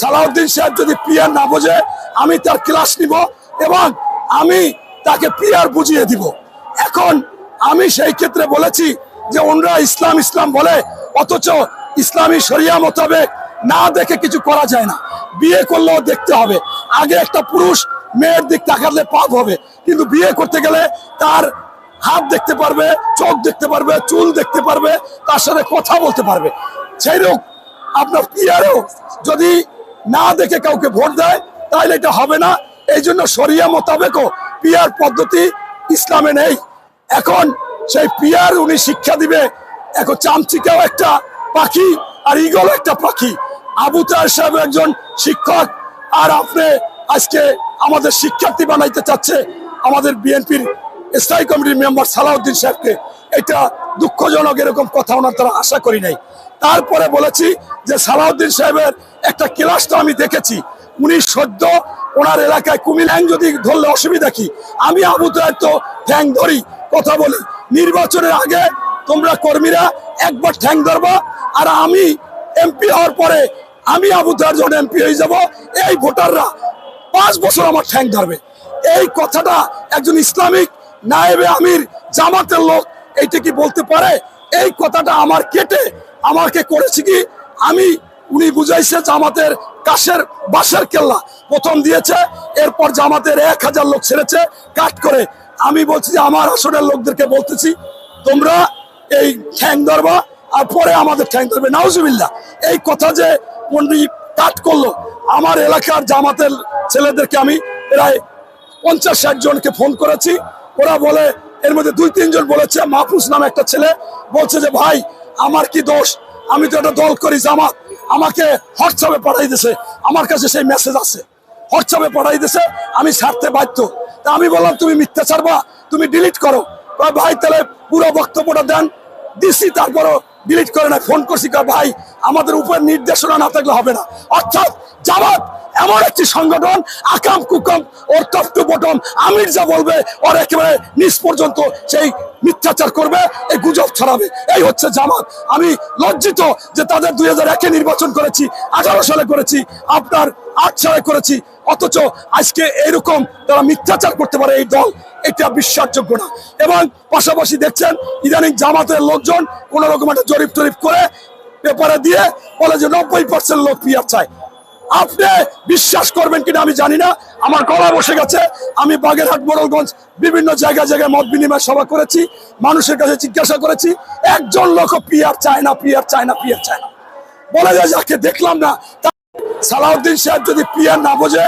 সালাউদ্দিন সাহেব যদি পিয়ার না বোঝে, আমি তার ক্লাস নিব এবং আমি তাকে পিয়ার বুঝিয়ে দিব। এখন আমি সেই ক্ষেত্রে বলেছি যে ওনরা ইসলাম ইসলাম বলে, অথচ ইসলামী শরিয়া মোতাবেক না দেখে কিছু করা যায় না। বিয়ে করলেও দেখতে হবে। আগে একটা পুরুষ মেয়ের দিক তাকালে পাপ হবে, কিন্তু বিয়ে করতে গেলে তার হাত দেখতে পারবে, চোখ দেখতে পারবে, চুল দেখতে পারবে, তার সাথে কথা বলতে পারবে। সেই রকম আপনার পিয়ারও যদি না দেখে কাউকে ভোট দেয় তাহলে এটা হবে না। এই জন্য সরিয়া মোতাবেকও পিয়ার পদ্ধতি ইসলামে নেই। এখন সেই পিয়ার উনি শিক্ষা দিবে, এখন চামচিকাও একটা পাখি আর ইগল একটা পাখি। আবু তার সাহেব একজন শিক্ষক, আর আপনি আজকে আমাদের শিক্ষার্থী বানাইতে চাচ্ছে আমাদের বিএনপির স্থায়ী কমিটির মেম্বার সালাউদ্দিন সাহেবকে। এটা দুঃখজনক এরকম কথা ওনার তারা আশা করি নাই। তারপরে বলেছি যে সালাউদ্দিন সাহেবের একটা ক্লাস তো আমি দেখেছি। উনি সদ্য ওনার এলাকায় কুমির ঠ্যাং যদি ধরলে অসুবিধা কি? আমি আবু তো ঠ্যাং ধরি, কথা বলি। নির্বাচনের আগে তোমরা কর্মীরা একবার ঠ্যাং ধরবা আর আমি এমপি হওয়ার পরে আমি আবু তাহের যখন এমপি হয়ে যাব, এই ভোটাররা পাঁচ বছর আমার ঠ্যাং ধরবে। এই কথাটা একজন ইসলামিক নায়েবে আমির জামাতের লোক এইটা কি বলতে পারে? এই কথাটা আমার কেটে আমাকে করেছি কি? আমি, উনি বুঝাইছে জামাতের কাশের বাসের কেল্লা। প্রথম দিয়েছে, এরপর জামাতের এক হাজার লোক ছেড়েছে, কাট করে। আমি বলছি যে আমার আসনের লোকদেরকে বলতেছি, তোমরা এই ঠ্যাং ধরবা আর পরে আমাদের ঠ্যাং ধরবে। নাউজুবিল্লাহ, এই কথা যে উনি কাট করল, আমার এলাকার জামাতের ছেলেদেরকে আমি প্রায় পঞ্চাশ ষাট জনকে ফোন করেছি। ওরা বলে এর মধ্যে দুই, তিনজন বলেছে, মাহফুজ নামে একটা ছেলে বলছে যে, ভাই, আমার কি দোষ? আমি তো একটা দল করি, জামাত। আমাকে হোয়াটসঅ্যাপে পাঠাই দিছে। আমার কাছে সেই মেসেজ আছে। হোয়াটসঅ্যাপে পাঠাই দিছে, আমি ছাড়তে বাধ্য। তা আমি বললাম, তুমি মিথ্যা ছাড়বা? তুমি ডিলিট করো। ভাই, তাহলে পুরো বক্তব্যটা দেন। দিছি, তারপরও ডিলিট করে না ফোন করছি ভাই, আমাদের উপর নির্দেশনা না থাকলে হবে না। অর্থাৎ জামাত এমন একটি সংগঠন, আকাম, কুকাম ওর টু বটম, আমির যা বলবে, ওর একেবারে নিচ পর্যন্ত সেই মিথ্যাচার করবে, এই গুজব ছড়াবে। এই হচ্ছে জামাত। আমি লজ্জিত যে তাদের দুই হাজার একে নির্বাচন করেছি, আঠারো সালে করেছি, আপনার আট সালে করেছি, অথচ আজকে এরকম তারা মিথ্যাচার করতে পারে এই দল, এটা বিশ্বাসযোগ্য না। এবং পাশাপাশি দেখছেন, ইদানিং জামাতের লোকজন কোন রকম একটা জরিপ টরিপ করে পেপারে দিয়ে বলে যে নব্বই পার্সেন্ট লোক পিয়ার চায়। আপনি বিশ্বাস করবেন কিনা আমি জানি না। আমার গলা বসে গেছে। আমি বাগেরহাট, মোড়লগঞ্জ বিভিন্ন জায়গায় জায়গায় মত বিনিময় সভা করেছি। মানুষের কাছে জিজ্ঞাসা করেছি। একজন লোক পিয়ার চায় না, পিয়ার চায় না, পিয়ার চায় না। বলে যায় যাকে দেখলাম না সালাউদ্দিন সাহেব যদি পিয়ার না বোঝে